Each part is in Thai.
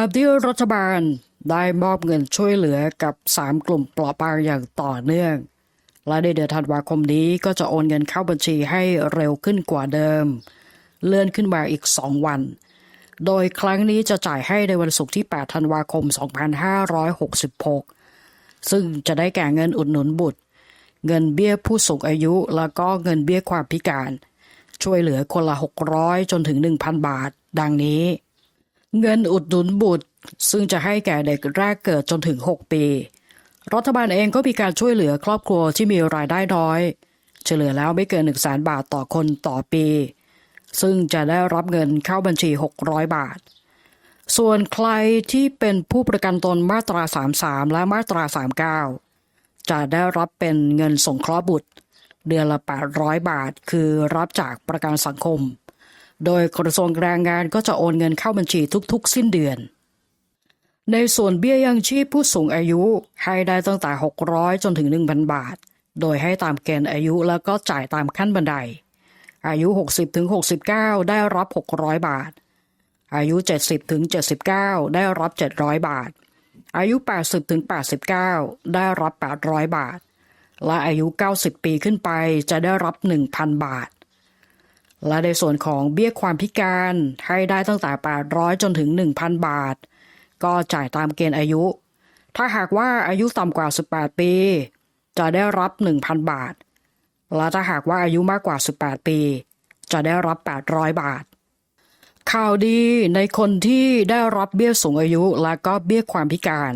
ามที่รัฐบาลได้มอบเงินช่วยเหลือกับ 3 กลุ่มเปราะบางอย่างต่อเนื่อง และในเดือนธันวาคมนี้ก็จะโอนเงินเข้าบัญชีให้เร็วขึ้นกว่าเดิม เลื่อนขึ้นมาอีก 2 วัน โดยครั้งนี้จะจ่ายให้ในวันศุกร์ที่ 8 ธันวาคม 2566 ซึ่งจะได้แก่เงินอุดหนุนบุตร เงินเบี้ยผู้สูงอายุ แล้วก็เงินเบี้ยความพิการ ช่วยเหลือคนละ 600 จนถึง 1,000 บาท ดังนี้ เงินอุดหนุนบุตร ซึ่งจะให้แก่เด็กแรกเกิดจนถึง 6 ปี รัฐบาลเองก็มีการช่วยเหลือครอบครัวที่มีรายได้น้อยเฉลี่ยแล้วไม่เกิน1 0 0 0 0แบาทต่อคนต่อปี ซึ่งจะได้รับเงินเข้าบัญชี 600 บาท ส่วนใครที่เป็นผู้ประกันตนมาตรา 33 และมาตรา 39 จะได้รับเป็นเงินสงเคราะห์บุตร เดือนละ 800 บาท คือรับจากประกันสังคม โดยกระทรวงแรงงานก็จะโอนเงินเข้าบัญชีทุกๆ สิ้นเดือน ในส่วนเบี้ยยังชีพผู้สูงอายุให้ได้ตั้งแต่ 600 จนถึง 1,000 บาท โดยให้ตามเกณฑ์อายุแล้วก็จ่ายตามขั้นบันได อายุ 60ถึง69 ได้รับ 600 บาท อายุ 70ถึง79 ได้รับ 700 บาท อายุ 80ถึง89 ได้รับ 800 บาท และอายุ 90 ปีขึ้นไปจะได้รับ 1,000 บาท และในส่วนของเบี้ยความพิการให้ได้ตั้งแต่ 800 จนถึง 1,000 บาท ก็จ่ายตามเกณฑ์อายุ ถ้าหากว่าอายุต่ำกว่า 18 ปี จะได้รับ 1,000 บาท และถ้าหากว่าอายุมากกว่า 18 ปี จะได้รับ 800 บาท ข่าวดีในคนที่ได้รับเบี้ยสูงอายุและก็เบี้ยความพิการ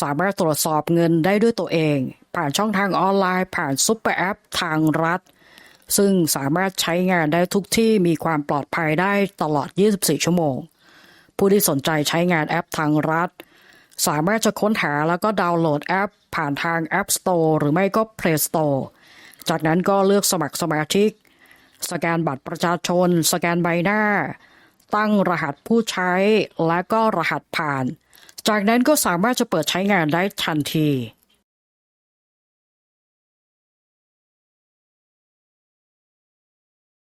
สามารถตรวจสอบเงินได้ด้วยตัวเอง ผ่านช่องทางออนไลน์ ผ่านซุปเปอร์แอปทางรัฐ ซึ่งสามารถใช้งานได้ทุกที่มีความปลอดภัยได้ตลอด 24 ชั่วโมง ผู้ที่สนใจใช้งานแอปทางรัฐ สามารถจะค้นหาแล้วก็ดาวน์โหลดแอป ผ่านทาง App Store หรือไม่ก็ Play Store จากนั้นก็เลือกสมัครสมาชิก สแกนบัตรประชาชน สแกนใบหน้า ตั้งรหัสผู้ใช้และก็รหัสผ่าน จากนั้นก็สามารถจะเปิดใช้งานได้ทันที